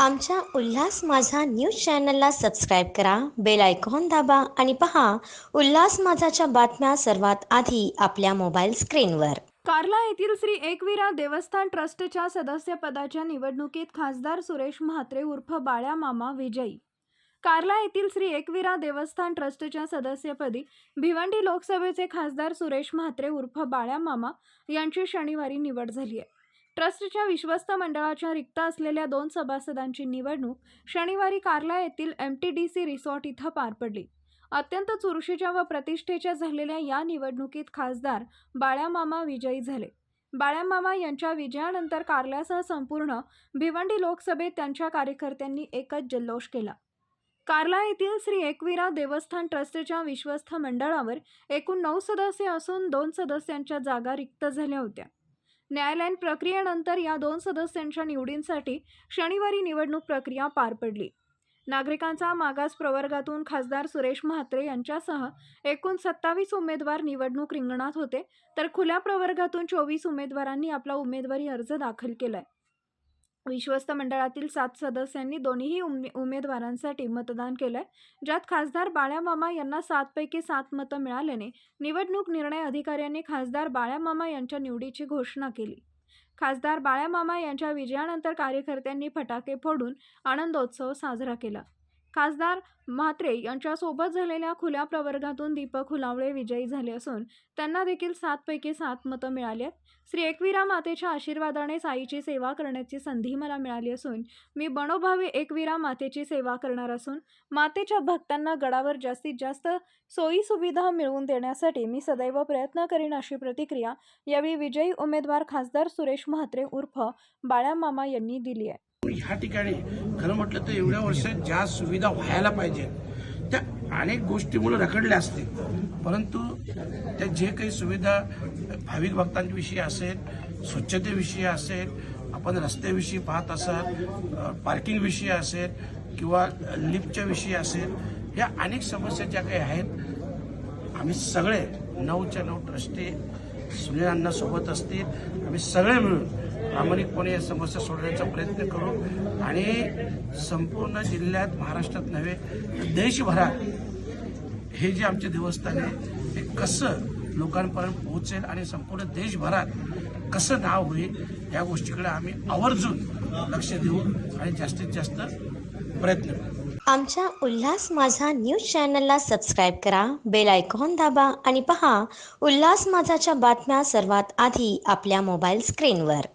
आमच्या उल्हास माझा न्यूज चॅनलला सबस्क्राईब करा बेल आयकॉन दाबा आणि पहा उल्हास माझाच्या बातम्या सर्वात आधी आपल्या मोबाईल स्क्रीनवर. कार्ला येथील श्री एकविरा देवस्थान ट्रस्टच्या सदस्यपदाच्या निवडणुकीत खासदार सुरेश म्हात्रे उर्फ बाळ्या मामा विजयी. कार्ला येथील श्री एकविरा देवस्थान ट्रस्टच्या सदस्यपदी भिवंडी लोकसभेचे खासदार सुरेश म्हात्रे उर्फ बाळ्या मामा यांची शनिवारी निवड झाली आहे. ट्रस्टच्या विश्वस्त मंडळाच्या रिक्त असलेल्या दोन सभासदांची निवडणूक शनिवारी कार्ला येथील M T D C resort इथं पार पडली. अत्यंत चुरशीच्या व प्रतिष्ठेच्या झालेल्या या निवडणुकीत खासदार बाळ्यामामा विजयी झाले. बाळ्यामामा यांच्या विजयानंतर कार्ल्यासह संपूर्ण भिवंडी लोकसभेत त्यांच्या कार्यकर्त्यांनी एकच जल्लोष केला. कार्ला येथील श्री एकविरा देवस्थान ट्रस्टच्या विश्वस्त मंडळावर एकूण नऊ सदस्य असून दोन सदस्यांच्या जागा रिक्त झाल्या होत्या. न्यायालयीन प्रक्रियेनंतर या दोन सदस्यांच्या निवडींसाठी शनिवारी निवडणूक प्रक्रिया पार पडली. नागरिकांचा मागास प्रवर्गातून खासदार सुरेश म्हात्रे यांच्यासह एकूण सत्तावीस उमेदवार निवडणूक रिंगणात होते तर खुल्या प्रवर्गातून चोवीस उमेदवारांनी आपला उमेदवारी अर्ज दाखल केलाय. विश्वस्त मंडळातील सात सदस्यांनी दोन्हीही उमे उमेदवारांसाठी मतदान केलंय. ज्यात खासदार बाळ्यामामा यांना सातपैकी सात मतं मिळाल्याने निवडणूक निर्णय अधिकाऱ्यांनी खासदार बाळ्यामामा यांच्या निवडीची घोषणा केली. खासदार बाळ्यामामा यांच्या विजयानंतर कार्यकर्त्यांनी फटाके फोडून आनंदोत्सव साजरा केला. खासदार म्हात्रे यांच्यासोबत झालेल्या खुल्या प्रवर्गातून दीपक हुलावळे विजयी झाले असून त्यांना देखील सातपैकी सात मतं मिळाली आहेत. श्री एकवीरा मातेच्या आशीर्वादाने साईची सेवा करण्याची संधी मला मिळाली असून मी बनोभावी एकवीरा मातेची सेवा करणार असून मातेच्या भक्तांना गडावर जास्तीत जास्त सोयी सुविधा मिळवून देण्यासाठी मी सदैव प्रयत्न करीन अशी प्रतिक्रिया यावेळी विजयी उमेदवार खासदार सुरेश म्हात्रे उर्फ बाळ्यामामा यांनी दिली आहे. ह्या ठिकाणी खरं म्हटलं तर एवढ्या वर्षात ज्या सुविधा व्हायला पाहिजेत त्या अनेक गोष्टीमुळे रखडल्या असतील. परंतु त्या जे काही सुविधा भाविक भक्तांविषयी असेल स्वच्छतेविषयी असेल आपण रस्त्याविषयी पाहत असाल पार्किंगविषयी असेल किंवा लिफ्टच्या विषयी असेल या अनेक समस्या ज्या काही आहेत आम्ही सगळे नऊच्या नऊ ट्रस्टी सुनीलांना सोबत असतील आम्ही सगळे मिळून प्रामाणिकपणे या समस्या सोडवण्याचा प्रयत्न करू. आणि संपूर्ण जिल्ह्यात महाराष्ट्रात नव्हे देशभरात हे जे आमचे देवस्थान आहे ते कसं लोकांपर्यंत पोहोचेल आणि संपूर्ण देशभरात कसं नाव होईल या गोष्टीकडे आम्ही आवर्जून लक्ष देऊ आणि जास्तीत जास्त प्रयत्न करू. आमच्या उल्हास माझा न्यूज चॅनलला सबस्क्राईब करा बेल आयकॉन दाबा आणि पहा उल्हास माझाच्या बातम्या सर्वात आधी आपल्या मोबाईल स्क्रीनवर.